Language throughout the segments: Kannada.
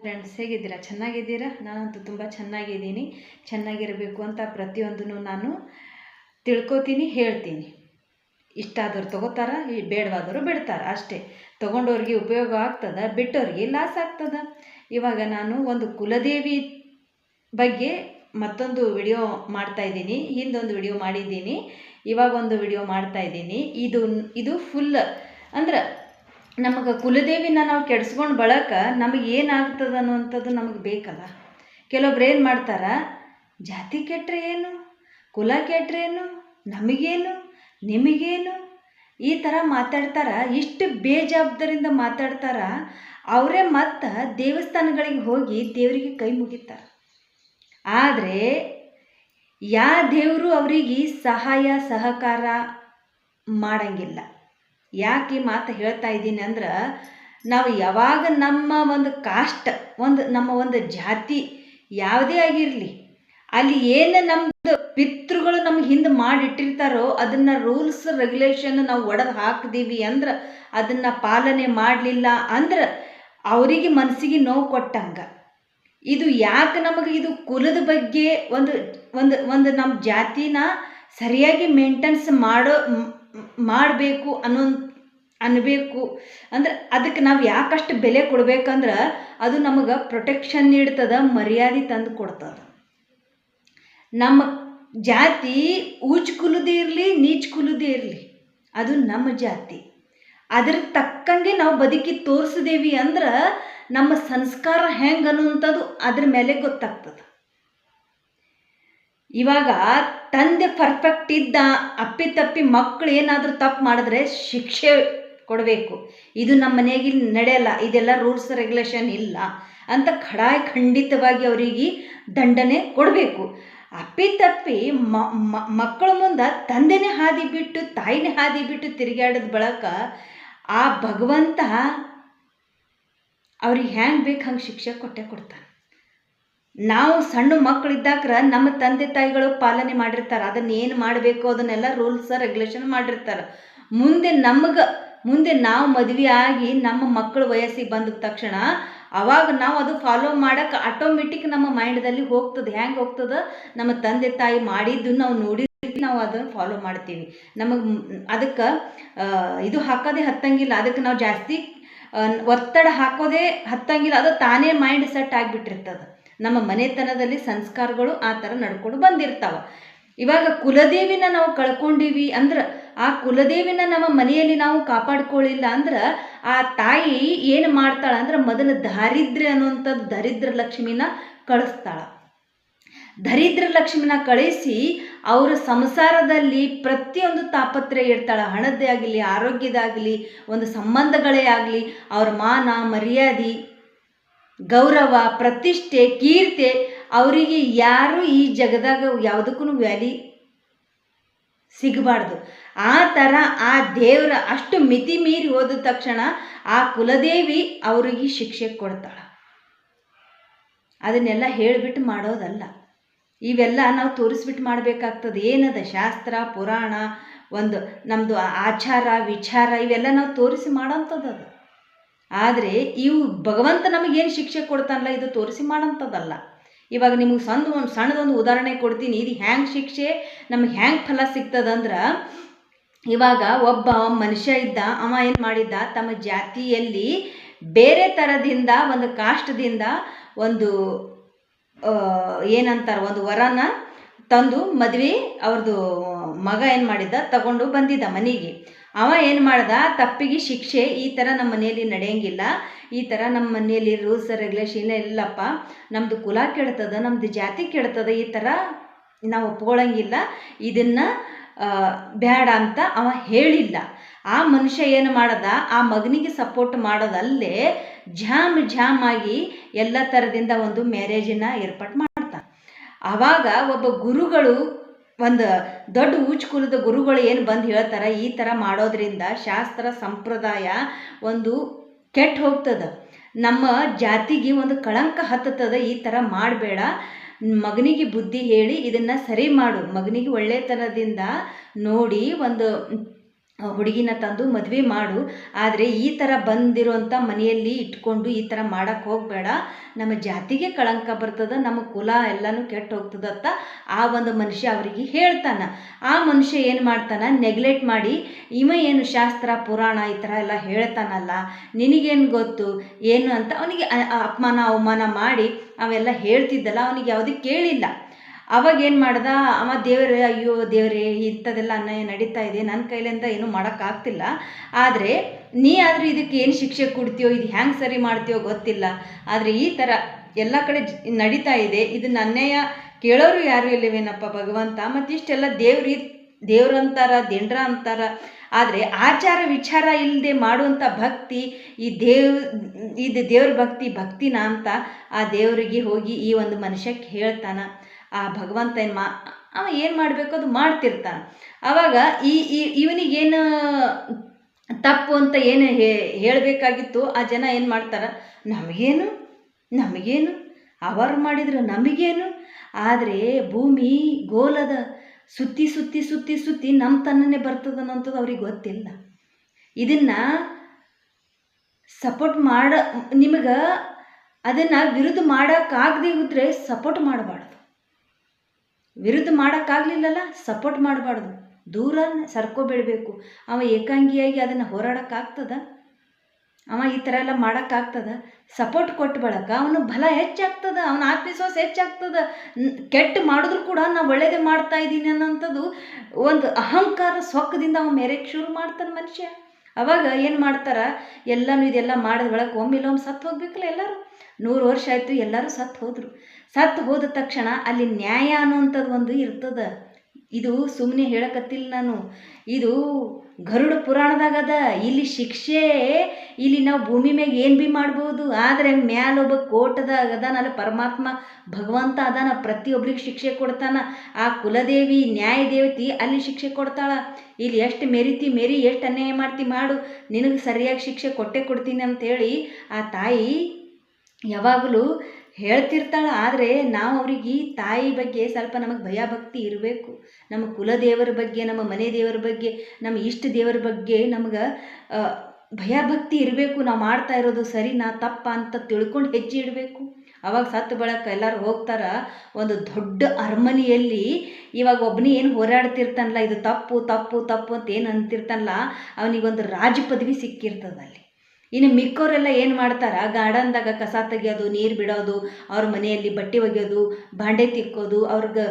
ಫ್ರೆಂಡ್ಸ್ ಹೇಗಿದ್ದೀರಾ? ಚೆನ್ನಾಗಿದ್ದೀರಾ? ನಾನಂತೂ ತುಂಬ ಚೆನ್ನಾಗಿದ್ದೀನಿ. ಚೆನ್ನಾಗಿರಬೇಕು ಅಂತ ಪ್ರತಿಯೊಂದನ್ನು ನಾನು ತಿಳ್ಕೊತೀನಿ, ಹೇಳ್ತೀನಿ. ಇಷ್ಟ ಆದವ್ರು ತೊಗೋತಾರ ಬೇಡವಾದವರು ಬಿಡ್ತಾರೆ? ಅಷ್ಟೇ. ತೊಗೊಂಡವ್ರಿಗೆ ಉಪಯೋಗ ಆಗ್ತದ? ಬಿಟ್ಟವ್ರಿಗೆ ಲಾಸ್ ಆಗ್ತದ? ಇವಾಗ ನಾನು ಒಂದು ಕುಲದೇವಿ ಬಗ್ಗೆ ಮತ್ತೊಂದು ವಿಡಿಯೋ ಮಾಡ್ತಾ ಇದ್ದೀನಿ. ಹಿಂದೊಂದು ವಿಡಿಯೋ ಮಾಡಿದ್ದೀನಿ. ಇವಾಗ ಒಂದು ವಿಡಿಯೋ ಮಾಡ್ತಾ ಇದ್ದೀನಿ. ಇದು ಇದು ಫುಲ್ ಅಂದ್ರೆ ನಮಗೆ ಕುಲದೇವಿನ ನಾವು ಕೆಡ್ಸ್ಕೊಂಡು ಬಳಕ ನಮಗೆ ಏನಾಗ್ತದೆ ಅನ್ನುವಂಥದ್ದು ನಮಗೆ ಬೇಕಲ್ಲ. ಕೆಲವೊಬ್ರು ಏನು ಮಾಡ್ತಾರೆ, ಜಾತಿ ಕೆಟ್ಟರೆ ಏನು, ಕುಲ ಕೆಟ್ಟರೇನು ನಮಗೇನು, ನಿಮಗೇನು, ಈ ಥರ ಮಾತಾಡ್ತಾರ, ಇಷ್ಟು ಬೇಜವಾಬ್ದಾರಿಂದ ಮಾತಾಡ್ತಾರ, ಅವರೇ ಮತ್ತೆ ದೇವಸ್ಥಾನಗಳಿಗೆ ಹೋಗಿ ದೇವರಿಗೆ ಕೈ ಮುಗಿತಾರೆ. ಆದರೆ, ಯಾ ದೇವರು ಅವರಿಗೆ ಸಹಾಯ, ಸಹಕಾರ ಮಾಡಂಗಿಲ್ಲ. ಯಾಕೆ ಈ ಮಾತು ಹೇಳ್ತಾ ಇದ್ದೀನಿ ಅಂದ್ರೆ, ನಾವು ಯಾವಾಗ ನಮ್ಮ ಒಂದು ಕಾಸ್ಟ್, ಒಂದು ನಮ್ಮ ಒಂದು ಜಾತಿ ಯಾವುದೇ ಆಗಿರಲಿ, ಅಲ್ಲಿ ಏನು ನಮ್ಮದು ಪಿತೃಗಳು ನಮ್ಗೆ ಹಿಂದೆ ಮಾಡಿಟ್ಟಿರ್ತಾರೋ ಅದನ್ನು ರೂಲ್ಸ್ ರೆಗ್ಯುಲೇಷನ್ ನಾವು ಒಡೆದು ಹಾಕಿದೀವಿ ಅಂದ್ರೆ, ಅದನ್ನು ಪಾಲನೆ ಮಾಡಲಿಲ್ಲ ಅಂದ್ರೆ ಅವರಿಗೆ ಮನಸ್ಸಿಗೆ ನೋವು ಕೊಟ್ಟಂಗೆ. ಇದು ಯಾಕೆ ನಮಗೆ ಇದು ಕುಲದ ಬಗ್ಗೆ ಒಂದು ಒಂದು ಒಂದು ನಮ್ಮ ಜಾತಿನ ಸರಿಯಾಗಿ ಮೇಂಟೆನ್ಸ್ ಮಾಡೋ ಮಾಡಬೇಕು ಅನ್ನೋ ಅನ್ಬೇಕು ಅಂದ್ರೆ ಅದಕ್ಕೆ ನಾವು ಯಾಕಷ್ಟು ಬೆಲೆ ಕೊಡ್ಬೇಕಂದ್ರೆ ಅದು ನಮಗೆ ಪ್ರೊಟೆಕ್ಷನ್ ನೀಡ್ತದ, ಮರ್ಯಾದೆ ತಂದು ಕೊಡ್ತದ. ನಮ್ಮ ಜಾತಿ ಊಚ್ ಕುಲದೇ ಇರಲಿ, ನೀಚ್ ಕುಲದೇ ಇರಲಿ, ಅದು ನಮ್ಮ ಜಾತಿ. ಅದ್ರ ತಕ್ಕಂಗೆ ನಾವು ಬದುಕಿ ತೋರಿಸಿದೇವಿ ಅಂದ್ರೆ ನಮ್ಮ ಸಂಸ್ಕಾರ ಹೆಂಗೆ ಅನ್ನುವಂಥದ್ದು ಅದ್ರ ಮೇಲೆ ಗೊತ್ತಾಗ್ತದೆ. ಇವಾಗ ತಂದೆ ಪರ್ಫೆಕ್ಟ್ ಇದ್ದ ಅಪ್ಪಿತಪ್ಪಿ ಮಕ್ಕಳು ಏನಾದರೂ ತಪ್ಪು ಮಾಡಿದ್ರೆ ಶಿಕ್ಷೆ ಕೊಡಬೇಕು. ಇದು ನಮ್ಮ ಮನೆಗೆ ನಡೆಯಲ್ಲ, ಇದೆಲ್ಲ ರೂಲ್ಸ್ ರೆಗ್ಯುಲೇಷನ್ ಇಲ್ಲ ಅಂತ ಖಡಾಯ ಖಂಡಿತವಾಗಿ ಅವರಿಗೆ ದಂಡನೆ ಕೊಡಬೇಕು. ಅಪ್ಪಿತಪ್ಪಿ ಮಕ್ಕಳ ಮುಂದೆ ತಂದೆನೇ ಹಾದಿ ಬಿಟ್ಟು, ತಾಯಿನೇ ಹಾದಿ ಬಿಟ್ಟು ತಿರುಗಾಡಿದ ಬಳಕ ಆ ಭಗವಂತ ಅವ್ರಿಗೆ ಹ್ಯಾಂಗೆ ಬೇಕು ಹಂಗೆ ಶಿಕ್ಷೆ ಕೊಟ್ಟೆ ಕೊಡ್ತಾನೆ. ನಾವು ಸಣ್ಣ ಮಕ್ಕಳಿದ್ದಾಕ್ರ ನಮ್ಮ ತಂದೆ ತಾಯಿಗಳು ಪಾಲನೆ ಮಾಡಿರ್ತಾರೆ. ಅದನ್ನ ಏನು ಮಾಡಬೇಕು ಅದನ್ನೆಲ್ಲ ರೂಲ್ಸ್ ರೆಗ್ಯುಲೇಷನ್ ಮಾಡಿರ್ತಾರೆ. ಮುಂದೆ ನಮಗೆ, ಮುಂದೆ ನಾವು ಮದುವೆ ಆಗಿ ನಮ್ಮ ಮಕ್ಕಳ ವಯಸ್ಸಿಗೆ ಬಂದ ತಕ್ಷಣ ಅವಾಗ ನಾವು ಅದು ಫಾಲೋ ಮಾಡೋಕೆ ಆಟೋಮೆಟಿಕ್ ನಮ್ಮ ಮೈಂಡ್ದಲ್ಲಿ ಹೋಗ್ತದೆ. ಹೆಂಗೆ ಹೋಗ್ತದೆ? ನಮ್ಮ ತಂದೆ ತಾಯಿ ಮಾಡಿದ್ದು ನಾವು ನೋಡಿ ನಾವು ಅದನ್ನು ಫಾಲೋ ಮಾಡ್ತೀವಿ. ನಮಗೆ ಅದಕ್ಕೆ ಇದು ಹಾಕೋದೇ ಹತ್ತಂಗಿಲ್ಲ. ಅದಕ್ಕೆ ನಾವು ಜಾಸ್ತಿ ಒತ್ತಡ ಹಾಕೋದೇ ಹತ್ತಂಗಿಲ್ಲ. ಅದು ತಾನೇ ಮೈಂಡ್ ಸೆಟ್ ಆಗಿಬಿಟ್ಟಿರ್ತದೆ. ನಮ್ಮ ಮನೆತನದಲ್ಲಿ ಸಂಸ್ಕಾರಗಳು ಆ ಥರ ನಡ್ಕೊಂಡು ಬಂದಿರ್ತಾವೆ. ಇವಾಗ ಕುಲದೇವಿನ ನಾವು ಕಳ್ಕೊಂಡೀವಿ ಅಂದ್ರೆ, ಆ ಕುಲದೇವಿನ ನಮ್ಮ ಮನೆಯಲ್ಲಿ ನಾವು ಕಾಪಾಡ್ಕೊಳ್ಳಿಲ್ಲ ಅಂದ್ರೆ, ಆ ತಾಯಿ ಏನು ಮಾಡ್ತಾಳೆ ಅಂದ್ರೆ ಮೊದಲು ದಾರಿದ್ರ್ಯ ಅನ್ನುವಂಥದ್ದು ದರಿದ್ರ ಲಕ್ಷ್ಮಿನ ಕಳಿಸ್ತಾಳೆ. ದರಿದ್ರ ಲಕ್ಷ್ಮಿನ ಕಳಿಸಿ ಅವರ ಸಂಸಾರದಲ್ಲಿ ಪ್ರತಿಯೊಂದು ತಾಪತ್ರೆ ಇರ್ತಾಳೆ ಹಣದ್ದೇ ಆಗಲಿ, ಆರೋಗ್ಯದಾಗಲಿ, ಒಂದು ಸಂಬಂಧಗಳೇ ಆಗಲಿ, ಅವ್ರ ಮಾನ, ಮರ್ಯಾದೆ ಗೌರವ, ಪ್ರತಿಷ್ಠೆ, ಕೀರ್ತಿ ಅವರಿಗೆ ಯಾರು ಈ ಜಗದಾಗ ಯಾವುದಕ್ಕೂ ವ್ಯಾಲಿ ಸಿಗಬಾರ್ದು. ಆ ಥರ ಆ ದೇವರ ಅಷ್ಟು ಮಿತಿ ಮೀರಿ ಹೋದ ತಕ್ಷಣ ಆ ಕುಲದೇವಿ ಅವರಿಗೆ ಶಿಕ್ಷೆ ಕೊಡ್ತಾಳೆ. ಅದನ್ನೆಲ್ಲ ಹೇಳಿಬಿಟ್ಟು ಮಾಡೋದಲ್ಲ. ಇವೆಲ್ಲ ನಾವು ತೋರಿಸ್ಬಿಟ್ಟು ಮಾಡಬೇಕಾಗ್ತದೆ. ಏನದ ಶಾಸ್ತ್ರ, ಪುರಾಣ, ಒಂದು ನಮ್ಮದು ಆಚಾರ, ವಿಚಾರ ಇವೆಲ್ಲ ನಾವು ತೋರಿಸಿ ಮಾಡೋಂಥದ್ದು. ಅದು ಆದರೆ ಇವು ಭಗವಂತ ನಮಗೇನು ಶಿಕ್ಷೆ ಕೊಡ್ತಾನಲ್ಲ, ಇದು ತೋರಿಸಿ ಮಾಡೋಂಥದ್ದಲ್ಲ ಇವಾಗ ನಿಮಗೆ ಸಣ್ಣ ಒಂದು ಸಣ್ಣದೊಂದು ಉದಾಹರಣೆ ಕೊಡ್ತೀನಿ. ಇದು ಹ್ಯಾಂಗೆ ಶಿಕ್ಷೆ, ನಮಗೆ ಹ್ಯಾಂಗೆ ಫಲ ಸಿಗ್ತದಂದ್ರೆ, ಇವಾಗ ಒಬ್ಬ ಮನುಷ್ಯ ಇದ್ದ, ಅವ ಏನು ಮಾಡಿದ್ದ, ತಮ್ಮ ಜಾತಿಯಲ್ಲಿ ಬೇರೆ ಥರದಿಂದ ಒಂದು ಕಾಷ್ಟದಿಂದ ಒಂದು ಏನಂತಾರೆ, ಒಂದು ವರನ ತಂದು ಮದುವೆ ಅವ್ರದ್ದು ಮಗ ಏನು ಮಾಡಿದ್ದ, ತಗೊಂಡು ಬಂದಿದ್ದ ಮನೆಗೆ. ಅವ ಏನು ಮಾಡ್ದ? ತಪ್ಪಿಗೆ ಶಿಕ್ಷೆ ಈ ಥರ ನಮ್ಮ ಮನೆಯಲ್ಲಿ ನಡೆಯಂಗಿಲ್ಲ. ಈ ಥರ ನಮ್ಮ ಮನೆಯಲ್ಲಿ ರೂಲ್ಸ್ ರೆಗ್ಯುಲೇಷನ್ ಇಲ್ಲಪ್ಪ. ನಮ್ಮದು ಕುಲ ಕೆಡ್ತದ ನಮ್ಮದು ಜಾತಿ ಕೆಡ್ತದ, ಈ ಥರ ನಾವು ಒಪ್ಕೊಳ್ಳಂಗಿಲ್ಲ ಇದನ್ನು ಬೇಡ ಅಂತ ಅವ ಹೇಳಿಲ್ಲ. ಆ ಮನುಷ್ಯ ಏನು ಮಾಡದ? ಆ ಮಗನಿಗೆ ಸಪೋರ್ಟ್ ಮಾಡೋದಲ್ಲೇ ಜಾಮ್ ಜಾಮ್ ಆಗಿ ಎಲ್ಲ ಥರದಿಂದ ಒಂದು ಮ್ಯಾರೇಜನ್ನ ಏರ್ಪಾಟ್ ಮಾಡ್ತಾನೆ ಆವಾಗ ಒಬ್ಬ ಗುರುಗಳು ಒಂದು ದೊಡ್ಡ ಊಚ್ ಕುಲದ ಗುರುಗಳು ಏನು ಬಂದು ಹೇಳ್ತಾರೆ, ಈ ಥರ ಮಾಡೋದ್ರಿಂದ ಶಾಸ್ತ್ರ ಸಂಪ್ರದಾಯ ಒಂದು ಕೆಟ್ಟು ಹೋಗ್ತದೆ. ನಮ್ಮ ಜಾತಿಗೆ ಒಂದು ಕಳಂಕ ಹತ್ತದ ಈ ಥರ ಮಾಡಬೇಡ. ಮಗನಿಗೆ ಬುದ್ಧಿ ಹೇಳಿ ಇದನ್ನು ಸರಿ ಮಾಡು. ಮಗನಿಗೆ ಒಳ್ಳೆತನದಿಂದ ನೋಡಿ ಒಂದು ಹುಡುಗಿನ ತಂದು ಮದುವೆ ಮಾಡು. ಆದರೆ ಈ ಥರ ಬಂದಿರೋಂಥ ಮನೆಯಲ್ಲಿ ಇಟ್ಕೊಂಡು ಈ ಥರ ಮಾಡೋಕ್ಕೆ ಹೋಗಬೇಡ. ನಮ್ಮ ಜಾತಿಗೆ ಕಳಂಕ ಬರ್ತದೆ, ನಮ್ಮ ಕುಲ ಎಲ್ಲನೂ ಕೆಟ್ಟು ಹೋಗ್ತದತ್ತ ಆ ಒಂದು ಮನುಷ್ಯ ಅವರಿಗೆ ಹೇಳ್ತಾನೆ. ಆ ಮನುಷ್ಯ ಏನು ಮಾಡ್ತಾನೆ? ನೆಗ್ಲೆಕ್ಟ್ ಮಾಡಿ, ಇವ ಏನು ಶಾಸ್ತ್ರ, ಪುರಾಣ ಈ ಥರ ಎಲ್ಲ ಹೇಳ್ತಾನಲ್ಲ, ನಿನಗೇನು ಗೊತ್ತು? ಏನು? ಅಂತ ಅವನಿಗೆ ಅಪಮಾನ, ಅವಮಾನ ಮಾಡಿ ಅವೆಲ್ಲ ಹೇಳ್ತಿದ್ದಲ್ಲ, ಅವನಿಗೆ ಯಾವುದೂ ಕೇಳಿಲ್ಲ. ಅವಾಗ ಏನು ಮಾಡ್ದ? ಅವ ದೇವರೇ, ಅಯ್ಯೋ, ದೇವರೇ, ಇಂಥದೆಲ್ಲ ಅನ್ಯಾಯ ನಡೀತಾ ಇದೆ. ನನ್ನ ಕೈಲಿಂದ ಏನೂ ಮಾಡೋಕ್ಕಾಗ್ತಿಲ್ಲ ಆದರೆ ನೀ ಆದರೂ ಇದಕ್ಕೆ ಏನು ಶಿಕ್ಷೆ ಕೊಡ್ತೀಯೋ, ಇದು ಹ್ಯಾಂಗೆ ಸರಿ ಮಾಡ್ತೀಯೋ ಗೊತ್ತಿಲ್ಲ. ಆದರೆ ಈ ಥರ ಎಲ್ಲ ಕಡೆ ನಡೀತಾ ಇದೆ. ಇದನ್ನ ಅನ್ಯಾಯ ಕೇಳೋರು ಯಾರು ಇಲ್ಲವೇನಪ್ಪ ಭಗವಂತ? ಮತ್ತಿಷ್ಟೆಲ್ಲ ದೇವ್ರಿ ದೇವ್ರಂತಾರ ದಿಂಡ್ರ ಅಂತಾರ. ಆದರೆ ಆಚಾರ ವಿಚಾರ ಇಲ್ಲದೆ ಮಾಡುವಂಥ ಭಕ್ತಿ, ಈ ದೇವ್, ಇದು ದೇವ್ರ ಭಕ್ತಿ ಭಕ್ತಿನ ಅಂತ ಆ ದೇವರಿಗೆ ಹೋಗಿ ಈ ಒಂದು ಮನುಷ್ಯಕ್ಕೆ ಹೇಳ್ತಾನ ಆ ಭಗವಂತ ಏನು ಮಾ, ಅವ ಏನು ಮಾಡಬೇಕು ಅದು ಮಾಡ್ತಿರ್ತಾನೆ. ಆವಾಗ ಈ, ಈ- ಇವನಿಗೇನು ತಪ್ಪು ಅಂತ ಏನು ಹೇಳಬೇಕಾಗಿತ್ತು, ಆ ಜನ ಏನು ಮಾಡ್ತಾರೆ, ನಮಗೇನು ನಮಗೇನು, ಅವರು ಮಾಡಿದ್ರು ನಮಗೇನು, ಆದರೆ ಭೂಮಿ ಗೋಲದ ಸುತ್ತಿ ಸುತ್ತಿ ಸುತ್ತಿ ಸುತ್ತಿ ನಮ್ಮ ತನ್ನನೇ ಬರ್ತದನ್ನೋಂಥದ್ದು ಅವ್ರಿಗೆ ಗೊತ್ತಿಲ್ಲ. ಇದನ್ನು ಸಪೋರ್ಟ್ ಮಾಡ, ನಿಮಗೆ ಅದನ್ನು ವಿರುದ್ಧ ಮಾಡೋಕ್ಕಾಗದೇ ಇದ್ರೆ ಸಪೋರ್ಟ್ ಮಾಡಬಾರ್ದು ವಿರುದ್ಧ ಮಾಡೋಕ್ಕಾಗಲಿಲ್ಲಲ್ಲ ಸಪೋರ್ಟ್ ಮಾಡಬಾರ್ದು. ದೂರ ಸರ್ಕೋಬೇಡಬೇಕು. ಅವ ಏಕಾಂಗಿಯಾಗಿ ಅದನ್ನು ಹೋರಾಡೋಕ್ಕಾಗ್ತದ? ಅವ ಈ ಥರ ಎಲ್ಲ ಮಾಡೋಕ್ಕಾಗ್ತದ? ಸಪೋರ್ಟ್ ಕೊಟ್ಟು ಬಳಕ ಅವನು ಬಲ ಹೆಚ್ಚಾಗ್ತದ, ಅವನ ಆತ್ಮವಿಶ್ವಾಸ ಹೆಚ್ಚಾಗ್ತದ. ಕೆಟ್ಟ ಮಾಡಿದ್ರು ಕೂಡ ನಾ ಒಳ್ಳೇದೇ ಮಾಡ್ತಾ ಇದ್ದೀನಿ ಅನ್ನೋಂಥದ್ದು ಒಂದು ಅಹಂಕಾರ ಸೊಕ್ಕದಿಂದ ಅವ ಮೇರೆಗೆ ಶುರು ಮಾಡ್ತಾನೆ ಮನುಷ್ಯ. ಅವಾಗ ಏನು ಮಾಡ್ತಾರೆ? ಎಲ್ಲನೂ ಇದೆಲ್ಲ ಮಾಡಿದ ಒಳಗೆ ಒಮ್ಮಿಲ್ಲೊಮ್ಮೆ ಸತ್ತು ಹೋಗ್ಬೇಕಲ್ಲ ಎಲ್ಲರೂ. ನೂರು ವರ್ಷ ಆಯಿತು ಎಲ್ಲರೂ ಸತ್ತು ಹೋದರು. ಸತ್ತು ಹೋದ ತಕ್ಷಣ ಅಲ್ಲಿ ನ್ಯಾಯ ಅನ್ನುವಂಥದ್ದು ಒಂದು ಇರ್ತದ. ಇದು ಸುಮ್ಮನೆ ಹೇಳಕತ್ತಿಲ್ಲ ನಾನು. ಇದು ಗರುಡ ಪುರಾಣದಾಗದ ಇಲ್ಲಿ ಶಿಕ್ಷೆ, ಇಲ್ಲಿ ನಾವು ಭೂಮಿ ಮ್ಯಾಗ ಏನು ಭೀ ಮಾಡ್ಬೋದು. ಆದರೆ ಮ್ಯಾಲೊಬ್ಬ ಕೋಟದಾಗ ಅದಾನಲ್ಲ ಪರಮಾತ್ಮ ಭಗವಂತ ಅದಾನ, ಪ್ರತಿಯೊಬ್ರಿಗೆ ಶಿಕ್ಷೆ ಕೊಡ್ತಾನ. ಆ ಕುಲದೇವಿ ನ್ಯಾಯ ದೇವತಿ ಅಲ್ಲಿ ಶಿಕ್ಷೆ ಕೊಡ್ತಾಳ. ಇಲ್ಲಿ ಎಷ್ಟು ಮೆರಿತಿ ಮೆರಿ, ಎಷ್ಟು ಅನ್ಯಾಯ ಮಾಡ್ತಿ ಮಾಡು. ನಿನಗೆ ಸರಿಯಾಗಿ ಶಿಕ್ಷೆ ಕೊಟ್ಟೆ ಕೊಡ್ತೀನಿ ಅಂತೇಳಿ ಆ ತಾಯಿ ಯಾವಾಗಲೂ ಹೇಳ್ತಿರ್ತಾಳೆ, ಆದರೆ ನಾವು ಅವ್ರಿಗೆ ತಾಯಿ ಬಗ್ಗೆ ಸ್ವಲ್ಪ ನಮಗೆ ಭಯ ಭಕ್ತಿ ಇರಬೇಕು. ನಮ್ಮ ಕುಲದೇವರ ಬಗ್ಗೆ, ನಮ್ಮ ಮನೆ ದೇವರ ಬಗ್ಗೆ, ನಮ್ಮ ಇಷ್ಟ ದೇವರ ಬಗ್ಗೆ ನಮ್ಗೆ ಭಯ ಭಕ್ತಿ ಇರಬೇಕು. ನಾವು ಮಾಡ್ತಾ ಇರೋದು ಸರಿ, ನಾ ತಪ್ಪ ಅಂತ ತಿಳ್ಕೊಂಡು ಹೆಜ್ಜೆ ಇಡಬೇಕು. ಅವಾಗ ಸತ್ತು ಬಳಕ ಎಲ್ಲರೂ ಹೋಗ್ತಾರ, ಒಂದು ದೊಡ್ಡ ಅರಮನೆಯಲ್ಲಿ ಇವಾಗ ಒಬ್ಬನೇ ಏನು ಹೋರಾಡ್ತಿರ್ತಾನಲ್ಲ, ಇದು ತಪ್ಪು ತಪ್ಪು ತಪ್ಪು ಅಂತ ಏನು ಅಂತಿರ್ತಾನಲ್ಲ, ಅವನಿಗೊಂದು ರಾಜ ಪದವಿ ಸಿಕ್ಕಿರ್ತದ ಅಲ್ಲಿ. ಇನ್ನು ಮಿಕ್ಕೋರೆಲ್ಲ ಏನು ಮಾಡ್ತಾರೆ? ಗಾರ್ಡನ್ದಾಗ ಕಸ ತೆಗಿಯೋದು, ನೀರು ಬಿಡೋದು, ಅವ್ರ ಮನೆಯಲ್ಲಿ ಬಟ್ಟೆ ಒಗೆಯೋದು ಬಾಂಡೆ ತಿಕ್ಕೋದು, ಅವ್ರಿಗೆ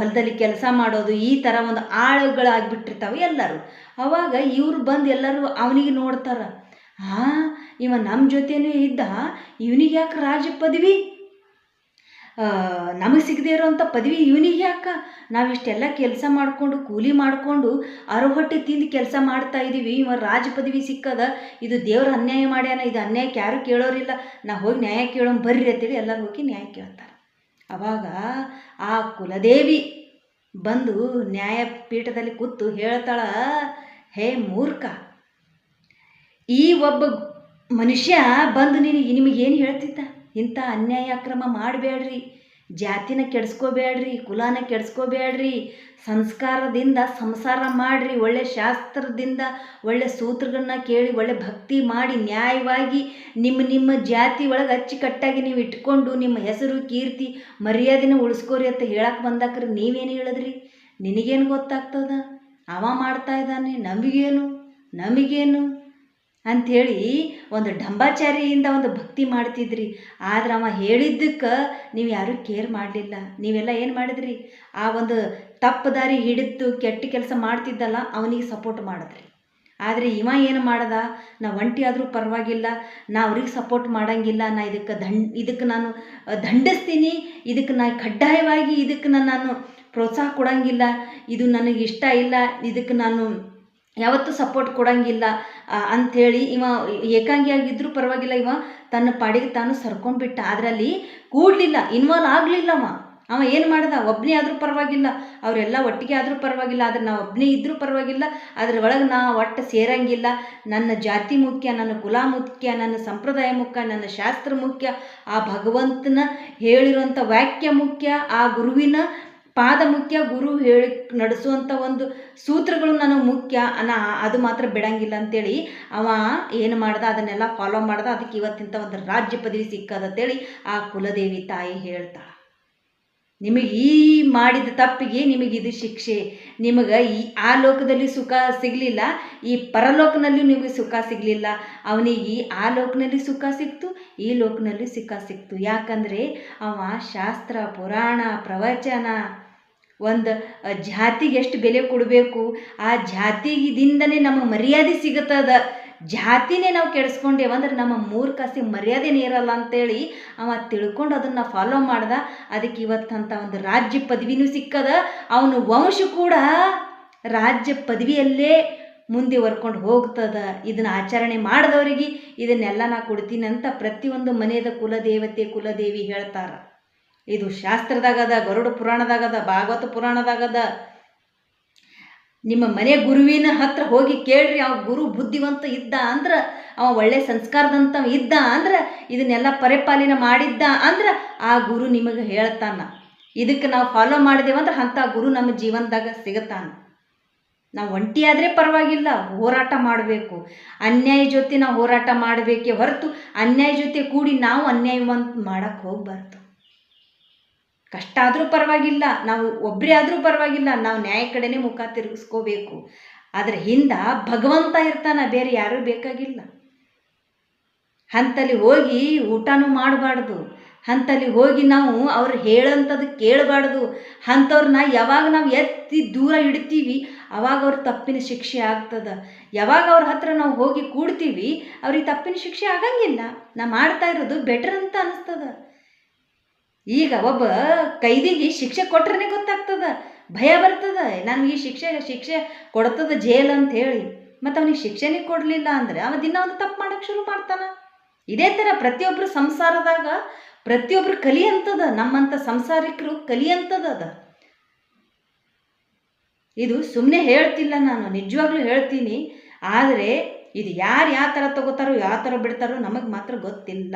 ಹೊಲದಲ್ಲಿ ಕೆಲಸ ಮಾಡೋದು, ಈ ಥರ ಒಂದು ಆಳುಗಳಾಗ್ಬಿಟ್ಟಿರ್ತಾವೆ ಎಲ್ಲರೂ. ಅವಾಗ ಇವ್ರು ಬಂದು ಎಲ್ಲರೂ ಅವನಿಗೆ ನೋಡ್ತಾರ ಹಾಂ ಇವ ನಮ್ಮ ಜೊತೆನೂ ಇದ್ದ, ಇವನಿಗೆ ಯಾಕೆ ರಾಜ ಪದವಿ? ನಮಗೆ ಸಿಗದೇ ಇರೋವಂಥ ಪದವಿ ಇವನಿಗೆ ಯಾಕ? ನಾವಿಷ್ಟೆಲ್ಲ ಕೆಲಸ ಮಾಡಿಕೊಂಡು, ಕೂಲಿ ಮಾಡಿಕೊಂಡು ಅರಹೊಟ್ಟೆ ತಿಂದು ಕೆಲಸ ಮಾಡ್ತಾ ಇದ್ದೀವಿ ಇವ ರಾಜ ಪದವಿ ಸಿಕ್ಕದ, ಇದು ದೇವ್ರ ಅನ್ಯಾಯ ಮಾಡ್ಯಾನ, ಇದು ಅನ್ಯಾಯಕ್ಕೆ ಯಾರು ಕೇಳೋರಿಲ್ಲ. ನಾ ಹೋಗಿ ನ್ಯಾಯ ಕೇಳೋಣ ಬರ್ರಿ ಅಂತೇಳಿ ಎಲ್ಲರೂ ಹೋಗಿ ನ್ಯಾಯ ಕೇಳ್ತಾರೆ. ಅವಾಗ ಆ ಕುಲದೇವಿ ಬಂದು ನ್ಯಾಯಪೀಠದಲ್ಲಿ ಕೂತು ಹೇಳ್ತಾಳ, ಹೇ ಮೂರ್ಖ, ಈ ಒಬ್ಬ ಮನುಷ್ಯ ಬಂದು ನಿನಗೆ ನಿಮಗೇನು ಹೇಳ್ತಿದ್ದ? ಇಂಥ ಅನ್ಯಾಯ ಅಕ್ರಮ ಮಾಡಬೇಡ್ರಿ. ಜಾತಿನ ಕೆಡಿಸ್ಕೋಬೇಡ್ರಿ, ಕುಲಾನ ಕೆಡಿಸ್ಕೋಬೇಡ್ರಿ, ಸಂಸ್ಕಾರದಿಂದ ಸಂಸಾರ ಮಾಡಿರಿ, ಒಳ್ಳೆ ಶಾಸ್ತ್ರದಿಂದ, ಒಳ್ಳೆ ಸೂತ್ರಗಳನ್ನ ಕೇಳಿ, ಒಳ್ಳೆ ಭಕ್ತಿ ಮಾಡಿ, ನ್ಯಾಯವಾಗಿ ನಿಮ್ಮ ನಿಮ್ಮ ಜಾತಿ ಒಳಗೆ ಅಚ್ಚುಕಟ್ಟಾಗಿ ನೀವು ಇಟ್ಕೊಂಡು, ನಿಮ್ಮ ಹೆಸರು, ಕೀರ್ತಿ, ಮರ್ಯಾದೆನ ಉಳಿಸ್ಕೋರಿ ಅಂತ ಹೇಳಕ್ಕೆ ಬಂದಾಕ್ರೆ, ನೀವೇನು ಹೇಳಿದ್ರಿ? ನಿನಗೇನು ಗೊತ್ತಾಗ್ತದ? ಅವ ಮಾಡ್ತಾ ಇದ್ದಾನೆ, ನಮಗೇನು? ನಮಗೇನು? ಅಂಥೇಳಿ ಒಂದು ಡಂಬಾಚಾರಿಯಿಂದ ಒಂದು ಭಕ್ತಿ ಮಾಡ್ತಿದ್ರಿ. ಆದ್ರೆ ಅವ ಹೇಳಿದ್ದಕ್ಕೆ ನೀವು ಯಾರೂ ಕೇರ್ ಮಾಡಲಿಲ್ಲ. ನೀವೆಲ್ಲ ಏನು ಮಾಡಿದ್ರಿ? ಆ ಒಂದು ತಪ್ಪು ದಾರಿ ಹಿಡಿದು ಕೆಟ್ಟ ಕೆಲಸ ಮಾಡ್ತಿದ್ದಲ್ಲ, ಅವನಿಗೆ ಸಪೋರ್ಟ್ ಮಾಡಿದ್ರಿ. ಆದರೆ ಇವ ಏನು ಮಾಡ್ದ? ನಾ ಒಂಟಿ ಆದರೂ ಪರವಾಗಿಲ್ಲ, ನಾ ಅವ್ರಿಗೆ ಸಪೋರ್ಟ್ ಮಾಡಂಗಿಲ್ಲ, ನಾ ಇದಕ್ಕೆ ದಂಡ್, ಇದಕ್ಕೆ ನಾನು ದಂಡಿಸ್ತೀನಿ, ಇದಕ್ಕೆ ನಾ ಕಡ್ಡಾಯವಾಗಿ ಇದಕ್ಕೆ ನಾನು ಪ್ರೋತ್ಸಾಹ ಕೊಡಂಗಿಲ್ಲ, ಇದು ನನಗೆ ಇಷ್ಟ ಇಲ್ಲ, ಇದಕ್ಕೆ ನಾನು ಯಾವತ್ತೂ ಸಪೋರ್ಟ್ ಕೊಡಂಗಿಲ್ಲ ಅಂಥೇಳಿ ಇವ ಏಕಾಂಗಿಯಾಗಿದ್ದರೂ ಪರವಾಗಿಲ್ಲ ಇವ. ತನ್ನ ಪಾಡಿಗೆ ತಾನು ಸರ್ಕೊಂಡ್ಬಿಟ್ಟ. ಅದರಲ್ಲಿ ಕೂಡಲಿಲ್ಲ ಇನ್ವಾಲ್ವ್ ಆಗಲಿಲ್ಲ ಅವ. ಏನು ಮಾಡ್ದ? ಒಬ್ಬನೇ ಆದರೂ ಪರವಾಗಿಲ್ಲ. ಅವರೆಲ್ಲ ಒಟ್ಟಿಗೆ ಆದರೂ ಪರವಾಗಿಲ್ಲ. ಆದರೆ ನಾವು ಒಬ್ಬನೇ ಇದ್ದರೂ ಪರವಾಗಿಲ್ಲ. ಅದ್ರ ಒಳಗೆ ನಾ ಒಟ್ಟು ಸೇರಂಗಿಲ್ಲ. ನನ್ನ ಜಾತಿ ಮುಖ್ಯ, ನನ್ನ ಕುಲ ಮುಖ್ಯ, ನನ್ನ ಸಂಪ್ರದಾಯ ಮುಖ್ಯ, ನನ್ನ ಶಾಸ್ತ್ರ ಮುಖ್ಯ. ಆ ಭಗವಂತನ ಹೇಳಿರುವಂಥ ವಾಕ್ಯ ಮುಖ್ಯ. ಆ ಗುರುವಿನ ಪಾದ ಮುಖ್ಯ ಗುರು ಹೇಳಿ ನಡೆಸುವಂಥ ಒಂದು ಸೂತ್ರಗಳು ನನಗೆ ಮುಖ್ಯ. ಅನ್ನ ಅದು ಮಾತ್ರ ಬಿಡಂಗಿಲ್ಲ ಅಂತೇಳಿ ಅವ ಏನು ಮಾಡ್ದ, ಅದನ್ನೆಲ್ಲ ಫಾಲೋ ಮಾಡ್ದ. ಅದಕ್ಕೆ ಇವತ್ತಿಂಥ ಒಂದು ರಾಜ್ಯ ಪದವಿ ಸಿಕ್ಕದಂತೇಳಿ ಆ ಕುಲದೇವಿ ತಾಯಿ ಹೇಳ್ತಾಳೆ ನಿಮಗೆ ಈ ಮಾಡಿದ ತಪ್ಪಿಗೆ ನಿಮಗೆ ಇದು ಶಿಕ್ಷೆ. ನಿಮಗೆ ಈ, ಆ ಲೋಕದಲ್ಲಿ ಸುಖ ಸಿಗಲಿಲ್ಲ, ಈ ಪರಲೋಕನಲ್ಲೂ ನಿಮಗೆ ಸುಖ ಸಿಗಲಿಲ್ಲ. ಅವನಿಗೆ ಆ ಲೋಕನಲ್ಲಿ ಸುಖ ಸಿಕ್ತು, ಈ ಲೋಕನಲ್ಲಿ ಸುಖ ಸಿಕ್ತು. ಯಾಕಂದರೆ ಅವ ಶಾಸ್ತ್ರ, ಪುರಾಣ, ಪ್ರವಚನ ಒಂದು ಜಾತಿಗೆ ಎಷ್ಟು ಬೆಲೆ ಕೊಡಬೇಕು, ಆ ಜಾತಿದಿಂದನೇ ನಮಗೆ ಮರ್ಯಾದೆ ಸಿಗುತ್ತದ. ಜಾತಿನೇ ನಾವು ಕೆಡಿಸ್ಕೊಂಡೇವಂದ್ರೆ ನಮ್ಮ ಮೂರ್ಖಾಸಿ ಮರ್ಯಾದೆನೇ ಇರಲ್ಲ ಅಂತೇಳಿ ಅವ ತಿಳ್ಕೊಂಡು ಅದನ್ನು ಫಾಲೋ ಮಾಡ್ದ. ಅದಕ್ಕೆ ಇವತ್ತಂತ ಒಂದು ರಾಜ್ಯ ಪದವಿನೂ ಸಿಕ್ಕದ. ಅವನ ವಂಶ ಕೂಡ ರಾಜ್ಯ ಪದವಿಯಲ್ಲೇ ಮುಂದೆ ವರ್ಕೊಂಡು ಹೋಗ್ತದ. ಇದನ್ನ ಆಚರಣೆ ಮಾಡಿದವರಿಗೆ ಇದನ್ನೆಲ್ಲ ನಾ ಕೊಡ್ತೀನಿ ಅಂತ ಪ್ರತಿಯೊಂದು ಮನೆಯದ ಕುಲದೇವತೆ ಕುಲದೇವಿ ಹೇಳ್ತಾರ. ಇದು ಶಾಸ್ತ್ರದಾಗದ, ಗರುಡ ಪುರಾಣದಾಗದ, ಭಾಗವತ ಪುರಾಣದಾಗದ. ನಿಮ್ಮ ಮನೆ ಗುರುವಿನ ಹತ್ರ ಹೋಗಿ ಕೇಳ್ರಿ, ಅವ ಗುರು ಬುದ್ಧಿವಂತ ಇದ್ದ ಅಂದ್ರೆ, ಅವ ಒಳ್ಳೆ ಸಂಸ್ಕಾರದಂತ ಇದ್ದ ಅಂದ್ರೆ, ಇದನ್ನೆಲ್ಲ ಪರಿಪಾಲನೆ ಮಾಡಿದ್ದ ಅಂದ್ರೆ, ಆ ಗುರು ನಿಮಗೆ ಹೇಳ್ತಾನ. ಇದಕ್ಕೆ ನಾವು ಫಾಲೋ ಮಾಡಿದೇವಂದ್ರೆ ಅಂಥ ಗುರು ನಮ್ಮ ಜೀವನದಾಗ ಸಿಗತಾನ. ನಾವು ಒಂಟಿಯಾದರೆ ಪರವಾಗಿಲ್ಲ, ಹೋರಾಟ ಮಾಡಬೇಕು. ಅನ್ಯಾಯ ಜೊತೆ ನಾವು ಹೋರಾಟ ಮಾಡಬೇಕೇ ಹೊರತು, ಅನ್ಯಾಯ ಜೊತೆ ಕೂಡಿ ನಾವು ಅನ್ಯಾಯವಂತ ಮಾಡೋಕ್ಕೆ ಹೋಗ್ಬಾರ್ದು. ಕಷ್ಟ ಆದರೂ ಪರವಾಗಿಲ್ಲ, ನಾವು ಒಬ್ಬರೇ ಆದರೂ ಪರವಾಗಿಲ್ಲ, ನಾವು ನ್ಯಾಯ ಕಡೆನೇ ಮುಖ ತಿರುಗಿಸ್ಕೋಬೇಕು. ಅದರ ಹಿಂದ ಭಗವಂತ ಇರ್ತಾನ, ಬೇರೆ ಯಾರೂ ಬೇಕಾಗಿಲ್ಲ. ಹಂತಲ್ಲಿ ಹೋಗಿ ಊಟನೂ ಮಾಡಬಾರ್ದು. ಹಂತಲ್ಲಿ ಹೋಗಿ ನಾವು ಅವ್ರು ಹೇಳೋಂಥದ್ದು ಕೇಳಬಾರ್ದು. ಅಂಥವ್ರನ್ನ ಯಾವಾಗ ನಾವು ಎತ್ತಿ ದೂರ ಇಡ್ತೀವಿ, ಅವಾಗ ಅವ್ರ ತಪ್ಪಿನ ಶಿಕ್ಷೆ ಆಗ್ತದೆ. ಯಾವಾಗ ಅವ್ರ ಹತ್ರ ನಾವು ಹೋಗಿ ಕೂಡ್ತೀವಿ, ಅವ್ರಿಗೆ ತಪ್ಪಿನ ಶಿಕ್ಷೆ ಆಗಂಗಿಲ್ಲ. ನಾ ಮಾಡ್ತಾ ಇರೋದು ಬೆಟರ್ ಅಂತ ಅನಿಸ್ತದ. ಈಗ ಒಬ್ಬ ಕೈದಿಗೆ ಶಿಕ್ಷೆ ಕೊಟ್ರೇ ಗೊತ್ತಾಗ್ತದ, ಭಯ ಬರ್ತದ. ನನಗೆ ಈ ಶಿಕ್ಷೆ ಶಿಕ್ಷೆ ಕೊಡ್ತದ ಜೇಲ್ ಅಂತ ಹೇಳಿ ಮತ್ತು ಅವನಿಗೆ ಶಿಕ್ಷೆನೇ ಕೊಡಲಿಲ್ಲ ಅಂದರೆ ಅವ ದಿನ ಒಂದು ತಪ್ಪು ಮಾಡೋಕ್ಕೆ ಶುರು ಮಾಡ್ತಾನ. ಇದೇ ಥರ ಪ್ರತಿಯೊಬ್ಬರು ಸಂಸಾರದಾಗ ಪ್ರತಿಯೊಬ್ಬರು ಕಲಿಯಂತದ ನಮ್ಮಂಥ ಸಂಸಾರಿಕರು ಕಲಿಯಂಥದ್ದು ಇದು ಸುಮ್ಮನೆ ಹೇಳ್ತಿಲ್ಲ ನಾನು, ನಿಜವಾಗ್ಲೂ ಹೇಳ್ತೀನಿ. ಆದರೆ ಇದು ಯಾರು ಯಾವ ಥರ ತಗೋತಾರೋ, ಯಾವ ಥರ ಬಿಡ್ತಾರೋ ನಮಗೆ ಮಾತ್ರ ಗೊತ್ತಿಲ್ಲ.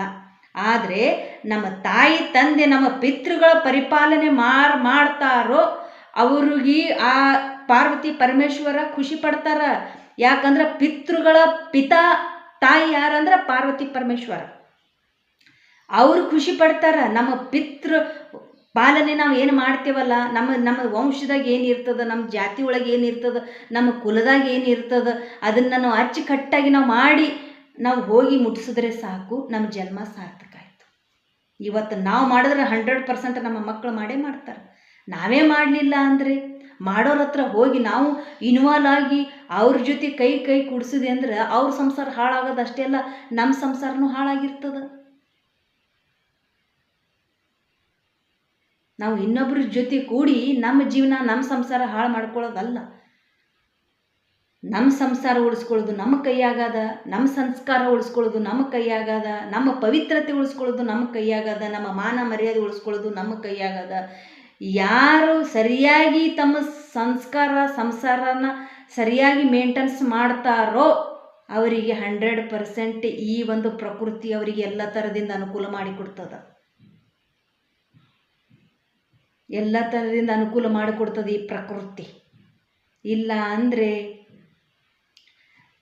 ಆದರೆ ನಮ್ಮ ತಾಯಿ ತಂದೆ ನಮ್ಮ ಪಿತೃಗಳ ಪರಿಪಾಲನೆ ಮಾರ್ ಮಾಡ್ತಾರೋ ಅವ್ರಿಗೆ ಆ ಪಾರ್ವತಿ ಪರಮೇಶ್ವರ ಖುಷಿ ಪಡ್ತಾರ. ಯಾಕಂದ್ರೆ ಪಿತೃಗಳ ಪಿತಾ ತಾಯಿ ಯಾರಂದ್ರೆ ಪಾರ್ವತಿ ಪರಮೇಶ್ವರ. ಅವರು ಖುಷಿ ಪಡ್ತಾರ. ನಮ್ಮ ಪಿತೃ ಪಾಲನೆ ನಾವು ಏನು ಮಾಡ್ತೇವಲ್ಲ, ನಮ್ಮ ನಮ್ಮ ವಂಶದಾಗ ಏನು ಇರ್ತದ, ನಮ್ಮ ಜಾತಿ ಒಳಗೆ ಏನು ಇರ್ತದ, ನಮ್ಮ ಕುಲದಾಗ ಏನು ಇರ್ತದ, ಅದನ್ನು ನಾವು ಅಚ್ಚುಕಟ್ಟಾಗಿ ನಾವು ಮಾಡಿ ನಾವು ಹೋಗಿ ಮುಟ್ಟಿಸಿದ್ರೆ ಸಾಕು, ನಮ್ಮ ಜನ್ಮ ಸಾರ್ಥಕ. ಇವತ್ತು ನಾವು ಮಾಡಿದ್ರೆ ಹಂಡ್ರೆಡ್ ಪರ್ಸೆಂಟ್ ನಮ್ಮ ಮಕ್ಕಳು ಮಾಡೇ ಮಾಡ್ತಾರೆ. ನಾವೇ ಮಾಡಲಿಲ್ಲ ಅಂದರೆ ಮಾಡೋರ ಹತ್ರ ಹೋಗಿ ನಾವು ಇನ್ವಾಲ್ವ್ ಆಗಿ ಅವ್ರ ಜೊತೆ ಕೈ ಕೈ ಕುಡಿಸಿದೆ ಅಂದ್ರೆ ಅವ್ರ ಸಂಸಾರ ಹಾಳಾಗೋದು ಅಷ್ಟೇ ಅಲ್ಲ ನಮ್ಮ ಸಂಸಾರನೂ ಹಾಳಾಗಿರ್ತದೆ. ನಾವು ಇನ್ನೊಬ್ಬರ ಜೊತೆ ಕೂಡಿ ನಮ್ಮ ಜೀವನ ನಮ್ಮ ಸಂಸಾರ ಹಾಳು ಮಾಡ್ಕೊಳ್ಳೋದಲ್ಲ ನಮ್ಮ ಸಂಸಾರ ಉಳಿಸ್ಕೊಳ್ಳೋದು ನಮ್ಮ ಕೈಯಾಗದ ನಮ್ಮ ಸಂಸ್ಕಾರ ಉಳಿಸ್ಕೊಳ್ಳೋದು ನಮ್ಮ ಕೈಯಾಗದ, ನಮ್ಮ ಪವಿತ್ರತೆ ಉಳಿಸ್ಕೊಳ್ಳೋದು ನಮ್ಮ ಕೈಯಾಗದ, ನಮ್ಮ ಮಾನ ಮರ್ಯಾದೆ ಉಳಿಸ್ಕೊಳ್ಳೋದು ನಮ್ಮ ಕೈಯಾಗದ. ಯಾರು ಸರಿಯಾಗಿ ತಮ್ಮ ಸಂಸ್ಕಾರ, ಸಂಸಾರನ ಸರಿಯಾಗಿ ಮೇಂಟೆನ್ಸ್ ಮಾಡ್ತಾರೋ ಅವರಿಗೆ ಹಂಡ್ರೆಡ್ ಪರ್ಸೆಂಟ್ ಈ ಒಂದು ಪ್ರಕೃತಿ ಅವರಿಗೆ ಎಲ್ಲ ಥರದಿಂದ ಅನುಕೂಲ ಮಾಡಿಕೊಡ್ತದ ಎಲ್ಲ ಥರದಿಂದ ಅನುಕೂಲ ಮಾಡಿಕೊಡ್ತದೆ ಈ ಪ್ರಕೃತಿ. ಇಲ್ಲ ಅಂದರೆ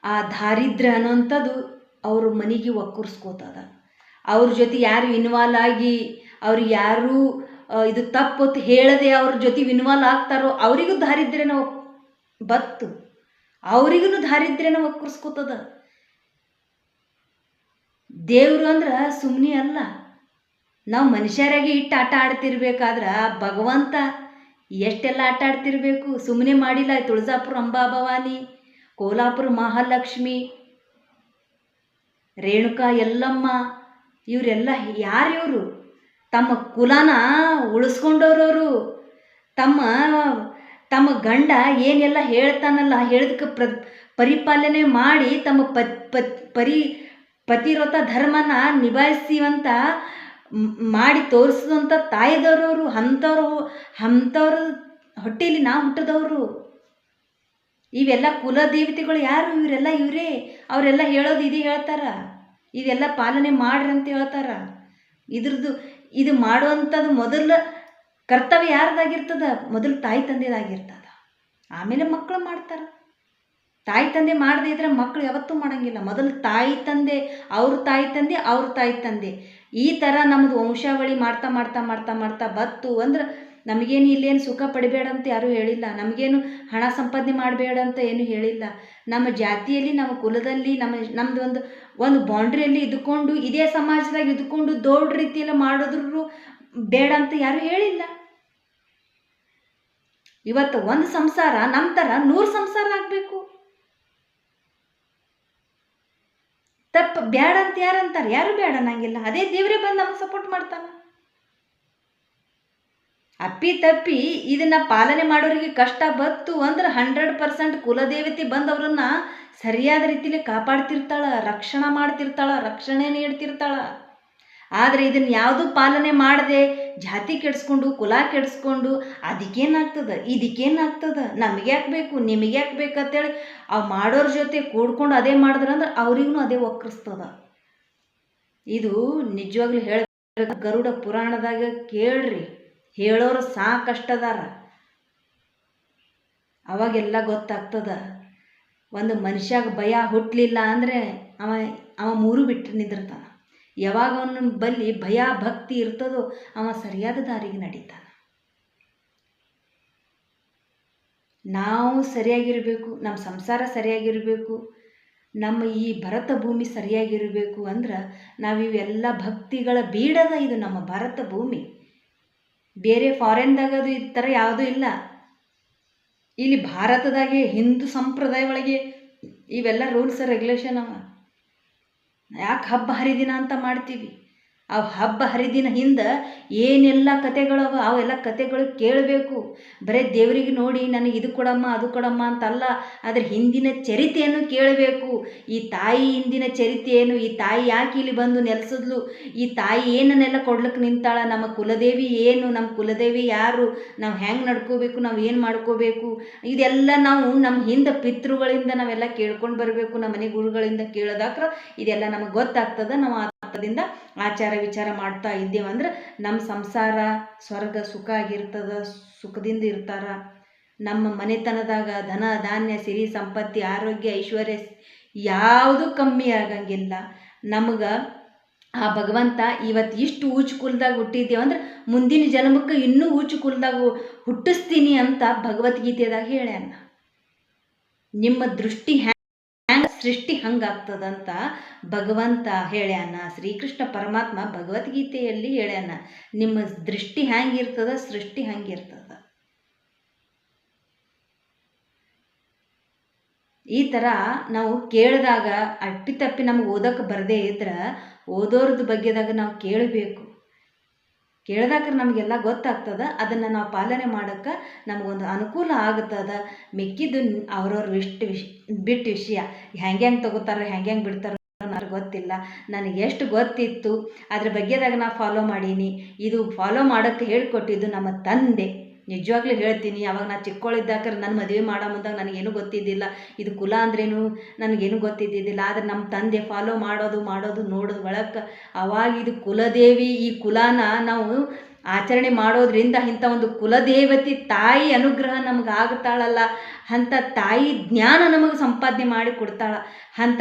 ಆ ದಾರಿದ್ರ್ಯ ಅನ್ನೋಂಥದ್ದು ಅವ್ರ ಮನೆಗೆ ಒಕ್ಕರ್ಸ್ಕೋತದ. ಅವ್ರ ಜೊತೆ ಯಾರು ಇನ್ವಾಲ್ವ್ ಆಗಿ, ಅವ್ರು ಯಾರು ಇದು ತಪ್ಪೊತ್ತು ಹೇಳದೆ ಅವ್ರ ಜೊತೆ ಇನ್ವಾಲ್ವ್ ಆಗ್ತಾರೋ ಅವರಿಗೂ ದಾರಿದ್ರ್ಯನ ಬತ್ತು. ಅವರಿಗೂ ದಾರಿದ್ರ್ಯನ ಒಕ್ಕರ್ಸ್ಕೋತದ. ದೇವರು ಅಂದ್ರೆ ಸುಮ್ಮನೆ ಅಲ್ಲ. ನಾವು ಮನುಷ್ಯರಾಗಿ ಇಟ್ಟು ಆಟ ಆಡ್ತಿರ್ಬೇಕಾದ್ರೆ ಭಗವಂತ ಎಷ್ಟೆಲ್ಲ ಆಟ ಆಡ್ತಿರ್ಬೇಕು ಸುಮ್ಮನೆ ಮಾಡಿಲ್ಲ, ತುಳಜಾಪುರ ಅಂಬಾಭವಾನಿ. ಕೋಲಾಪುರ ಮಹಾಲಕ್ಷ್ಮಿ, ರೇಣುಕಾ ಎಲ್ಲಮ್ಮ ಇವರೆಲ್ಲ ಯಾರು ಇವರು? ತಮ್ಮ ಕುಲನ ಉಳಿಸ್ಕೊಂಡವ್ರವರು. ತಮ್ಮ ತಮ್ಮ ಗಂಡ ಏನೆಲ್ಲ ಹೇಳ್ತಾನಲ್ಲ, ಹೇಳಿದಕ್ಕೆ ಪ್ರ, ಪರಿಪಾಲನೆ ಮಾಡಿ ತಮ್ಮ ಪತ್ ಪರಿ ಪತಿರೋತ ಧರ್ಮನ ನಿಭಾಯಿಸಿವಂತ ಮಾಡಿ ತೋರಿಸಿದಂಥ ತಾಯಿದವ್ರವರು, ಅಂಥವ್ರು, ಅಂಥವ್ರ ಹೊಟ್ಟೆಯಲ್ಲಿ ನಾವು ಹುಟ್ಟಿದವರು. ಇವೆಲ್ಲ ಕುಲ ದೇವತೆಗಳು ಯಾರು? ಇವರೆಲ್ಲ ಇವರೇ. ಅವರೆಲ್ಲ ಹೇಳೋದು ಇದೇ ಹೇಳ್ತಾರ. ಇದೆಲ್ಲ ಪಾಲನೆ ಮಾಡ್ರಿ ಅಂತ ಹೇಳ್ತಾರ. ಇದ್ರದ್ದು ಇದು ಮಾಡುವಂಥದ್ದು ಮೊದಲು ಕರ್ತವ್ಯ ಯಾರ್ದಾಗಿರ್ತದ? ಮೊದಲು ತಾಯಿ ತಂದೆದಾಗಿರ್ತದ. ಆಮೇಲೆ ಮಕ್ಕಳು ಮಾಡ್ತಾರೆ. ತಾಯಿ ತಂದೆ ಮಾಡದೇ ಇದ್ರೆ ಮಕ್ಕಳು ಯಾವತ್ತೂ ಮಾಡಂಗಿಲ್ಲ. ಮೊದಲು ತಾಯಿ ತಂದೆ, ಅವ್ರ ತಾಯಿ ತಂದೆ, ಅವ್ರ ತಾಯಿ ತಂದೆ. ಈ ಥರ ನಮ್ಮದು ವಂಶಾವಳಿ ಮಾಡ್ತಾ ಮಾಡ್ತಾ ಮಾಡ್ತಾ ಮಾಡ್ತಾ ಬತ್ತು ಅಂದ್ರೆ ನಮಗೇನು ಇಲ್ಲೇನು ಸುಖ ಪಡಿಬೇಡ ಅಂತ ಯಾರೂ ಹೇಳಿಲ್ಲ. ನಮಗೇನು ಹಣ ಸಂಪಾದನೆ ಮಾಡಬೇಡ ಅಂತ ಏನು ಹೇಳಿಲ್ಲ. ನಮ್ಮ ಜಾತಿಯಲ್ಲಿ, ನಮ್ಮ ಕುಲದಲ್ಲಿ, ನಮ್ಮ ನಮ್ಮದು ಒಂದು ಒಂದು ಬೌಂಡ್ರಿಯಲ್ಲಿ ಇದ್ಕೊಂಡು ಇದೇ ಸಮಾಜದಾಗ ಇದ್ಕೊಂಡು ದೊಡ್ಡ ರೀತಿಯಲ್ಲಿ ಮಾಡೋದ್ರು ಬೇಡ ಅಂತ ಯಾರೂ ಹೇಳಿಲ್ಲ. ಇವತ್ತು ಒಂದು ಸಂಸಾರ, ನಮ್ಮ ಥರ ನೂರು ಸಂಸಾರ ಆಗಬೇಕು. ತಪ್ಪು ಬೇಡ ಅಂತ ಯಾರು ಅಂತಾರೆ? ಯಾರು ಬೇಡ ಅನ್ನಂಗಿಲ್ಲ ಅದೇ ದೇವರೇ ಬಂದು ನಮಗೆ ಸಪೋರ್ಟ್ ಮಾಡ್ತಾನೆ. ಅಪ್ಪಿ ತಪ್ಪಿ ಇದನ್ನ ಪಾಲನೆ ಮಾಡೋರಿಗೆ ಕಷ್ಟ ಬತ್ತು ಅಂದ್ರೆ ಹಂಡ್ರೆಡ್ ಪರ್ಸೆಂಟ್ ಕುಲದೇವತೆ ಬಂದವ್ರನ್ನ ಸರಿಯಾದ ರೀತಿಲಿ ಕಾಪಾಡ್ತಿರ್ತಾಳ, ರಕ್ಷಣೆ ಮಾಡ್ತಿರ್ತಾಳ, ರಕ್ಷಣೆ ನೀಡ್ತಿರ್ತಾಳ. ಆದರೆ ಇದನ್ನು ಯಾವುದು ಪಾಲನೆ ಮಾಡದೆ? ಜಾತಿ ಕೆಡಿಸ್ಕೊಂಡು, ಕುಲ ಕೆಡಿಸ್ಕೊಂಡು, ಅದಕ್ಕೇನಾಗ್ತದೆ? ಇದಕ್ಕೇನಾಗ್ತದೆ? ನಮಗೆ ಯಾಕೆ ಬೇಕು ನಿಮಗೆ ಯಾಕೆ ಬೇಕು ಅಂತೇಳಿ ಅವು ಮಾಡೋರ ಜೊತೆ ಕೂಡ್ಕೊಂಡು ಅದೇ ಮಾಡಿದ್ರಂದ್ರೆ ಅವ್ರಿಗೂ ಅದೇ ಒಕ್ಕರಿಸ್ತದ ಇದು ನಿಜವಾಗ್ಲೂ ಹೇಳ ಗರುಡ ಪುರಾಣದಾಗ ಕೇಳ್ರಿ. ಹೇಳೋರು ಸಾಕಷ್ಟದಾರ. ಅವಾಗೆಲ್ಲ ಗೊತ್ತಾಗ್ತದ. ಒಂದು ಮನುಷ್ಯಾಗ ಭಯ ಹುಟ್ಟಲಿಲ್ಲ ಅಂದರೆ ಅವ ಅವ ಮೂರು ಬಿಟ್ಟು ನಿಂದಿರ್ತಾನ. ಯಾವಾಗ ಅವನ ಬಲ್ಲಿ ಭಯ, ಭಕ್ತಿ ಇರ್ತದೋ ಅವ ಸರಿಯಾದ ದಾರಿಗೆ ನಡೀತಾನ. ನಾವು ಸರಿಯಾಗಿರಬೇಕು, ನಮ್ಮ ಸಂಸಾರ ಸರಿಯಾಗಿರಬೇಕು, ನಮ್ಮ ಈ ಭರತ ಭೂಮಿ ಸರಿಯಾಗಿರಬೇಕು ಅಂದ್ರೆ ನಾವು ಇವೆಲ್ಲ ಭಕ್ತಿಗಳ ಬೀಡದ ಇದು ನಮ್ಮ ಭಾರತ ಭೂಮಿ. ಬೇರೆ ಫಾರಿನ್ದಾಗ ಅದು ಈ ಥರ ಯಾವುದೂ ಇಲ್ಲ. ಇಲ್ಲಿ ಭಾರತದಾಗೆ ಹಿಂದೂ ಸಂಪ್ರದಾಯ ಒಳಗೆ ಇವೆಲ್ಲ ರೂಲ್ಸ್ ರೆಗ್ಯುಲೇಷನ್ ಅವ. ಯಾಕೆ ಹಬ್ಬ ಹರಿದಿನ ಅಂತ ಮಾಡ್ತೀವಿ? ಆ ಹಬ್ಬ ಹರಿದಿನ ಹಿಂದೆ ಏನೆಲ್ಲ ಕತೆಗಳವ, ಅವೆಲ್ಲ ಕತೆಗಳು ಕೇಳಬೇಕು. ಬರೀ ದೇವರಿಗೆ ನೋಡಿ ನನಗೆ ಇದು ಕೊಡಮ್ಮ, ಅದು ಕೊಡಮ್ಮ ಅಂತಲ್ಲ ಅದರ ಹಿಂದಿನ ಚರಿತೆಯನ್ನು ಕೇಳಬೇಕು. ಈ ತಾಯಿ ಹಿಂದಿನ ಚರಿತೆ ಏನು ಈ ತಾಯಿ ಯಾಕೆ ಇಲ್ಲಿ ಬಂದು ನೆಲೆಸಿದ್ಲು? ಈ ತಾಯಿ ಏನನ್ನೆಲ್ಲ ಕೊಡ್ಲಿಕ್ಕೆ ನಿಂತಾಳ? ನಮ್ಮ ಕುಲದೇವಿ ಏನು? ನಮ್ಮ ಕುಲದೇವಿ ಯಾರು? ನಾವು ಹೆಂಗೆ ನಡ್ಕೋಬೇಕು? ನಾವು ಏನು ಮಾಡ್ಕೋಬೇಕು? ಇದೆಲ್ಲ ನಾವು ನಮ್ಮ ಹಿಂದೆ ಪಿತೃಗಳಿಂದ ನಾವೆಲ್ಲ ಕೇಳ್ಕೊಂಡು ಬರಬೇಕು. ನಮ್ಮ ಮನೆ ಗುರುಗಳಿಂದ ಕೇಳೋದಾಕ್ರ ಇದೆಲ್ಲ ನಮಗೆ ಗೊತ್ತಾಗ್ತದ. ನಾವು ಆತದಿಂದ ಆಚಾರ ವಿಚಾರ ಮಾಡ್ತಾ ಇದ್ದೇವೆ ಅಂದ್ರೆ ನಮ್ಮ ಸಂಸಾರ, ಸ್ವರ್ಗ ಸುಖ ಆಗಿರ್ತದ, ಸುಖದಿಂದ ಇರ್ತಾರ. ನಮ್ಮ ಮನೆತನದಾಗ ಧನ, ಧಾನ್ಯ, ಸಿರಿ, ಸಂಪತ್ತಿ, ಆರೋಗ್ಯ, ಐಶ್ವರ್ಯ ಯಾವುದು ಕಮ್ಮಿ ಆಗಂಗಿಲ್ಲ. ನಮಗ ಆ ಭಗವಂತ ಇವತ್ತು ಇಷ್ಟು ಊಚು ಕುಲದಾಗ ಹುಟ್ಟಿದ್ದೇವಂದ್ರೆ ಮುಂದಿನ ಜನ್ಮಕ್ಕೆ ಇನ್ನೂ ಊಚು ಕುಲದಾಗ ಹುಟ್ಟಿಸ್ತೀನಿ ಅಂತ ಭಗವದ್ಗೀತೆದಾಗ ಹೇಳ್ಯಾನ. ನಿಮ್ಮ ದೃಷ್ಟಿ ಸೃಷ್ಟಿ ಹಂಗಾಗ್ತದಂತ ಭಗವಂತ ಹೇಳ್ಯಾನ, ಶ್ರೀಕೃಷ್ಣ ಪರಮಾತ್ಮ ಭಗವದ್ಗೀತೆಯಲ್ಲಿ ಹೇಳ್ಯಾನ, ನಿಮ್ಮ ದೃಷ್ಟಿ ಹ್ಯಾಂಗಿರ್ತದ, ಸೃಷ್ಟಿ ಹಂಗಿರ್ತದ. ಈ ಥರ ನಾವು ಕೇಳಿದಾಗ ಅಪ್ಪಿತಪ್ಪಿ ನಮಗೆ ಓದೋಕೆ ಬರದೇ ಇದ್ರೆ ಓದೋರ್ದ ಬಗ್ಗೆದಾಗ ನಾವು ಕೇಳಬೇಕು. ಕೇಳಿದಾಗ ನಮಗೆಲ್ಲ ಗೊತ್ತಾಗ್ತದ, ಅದನ್ನು ನಾವು ಪಾಲನೆ ಮಾಡೋಕ್ಕೆ ನಮಗೊಂದು ಅನುಕೂಲ ಆಗ್ತದ ಮಿಕ್ಕಿದ್ದು ಅವ್ರವ್ರ ಇಷ್ಟು ವಿಷ್ ಬಿಟ್ಟು ವಿಷಯ. ಹೆಂಗೆ ಹೆಂಗೆ ತಗೋತಾರೋ, ಹೆಂಗೆ ಹೆಂಗೆ ಬಿಡ್ತಾರೆ ನನಗೆ ಗೊತ್ತಿಲ್ಲ. ನನಗೆ ಎಷ್ಟು ಗೊತ್ತಿತ್ತು, ಅದ್ರ ಬಗ್ಗೆದಾಗ ನಾನು ಫಾಲೋ ಮಾಡೀನಿ. ಇದು ಫಾಲೋ ಮಾಡೋಕ್ಕೆ ಹೇಳಿಕೊಟ್ಟಿದ್ದು ನಮ್ಮ ತಂದೆ. ನಿಜವಾಗ್ಲೂ ಹೇಳ್ತೀನಿ, ಅವಾಗ ನಾನು ಚಿಕ್ಕವಳಿದ್ದಾಗ ನನ್ನ ಮದುವೆ ಮಾಡೋ ಮುಂದಾಗ ನನಗೇನು ಗೊತ್ತಿದ್ದಿಲ್ಲ. ಇದು ಕುಲ ಅಂದ್ರೇನು? ನನಗೇನು ಗೊತ್ತಿದ್ದಿದ್ದಿಲ್ಲ. ಆದರೆ ನಮ್ಮ ತಂದೆ ಫಾಲೋ ಮಾಡೋದು ಮಾಡೋದು ನೋಡೋದು ಒಳಕ್ಕೆ ಅವಾಗ ಇದು ಕುಲದೇವಿ, ಈ ಕುಲಾನ ನಾವು ಆಚರಣೆ ಮಾಡೋದ್ರಿಂದ ಇಂಥ ಒಂದು ಕುಲದೇವತೆ ತಾಯಿ ಅನುಗ್ರಹ ನಮ್ಗೆ ಆಗ್ತಾಳಲ್ಲ. ಅಂಥ ತಾಯಿ ಜ್ಞಾನ ನಮಗೆ ಸಂಪಾದನೆ ಮಾಡಿ ಕೊಡ್ತಾಳೆ. ಅಂಥ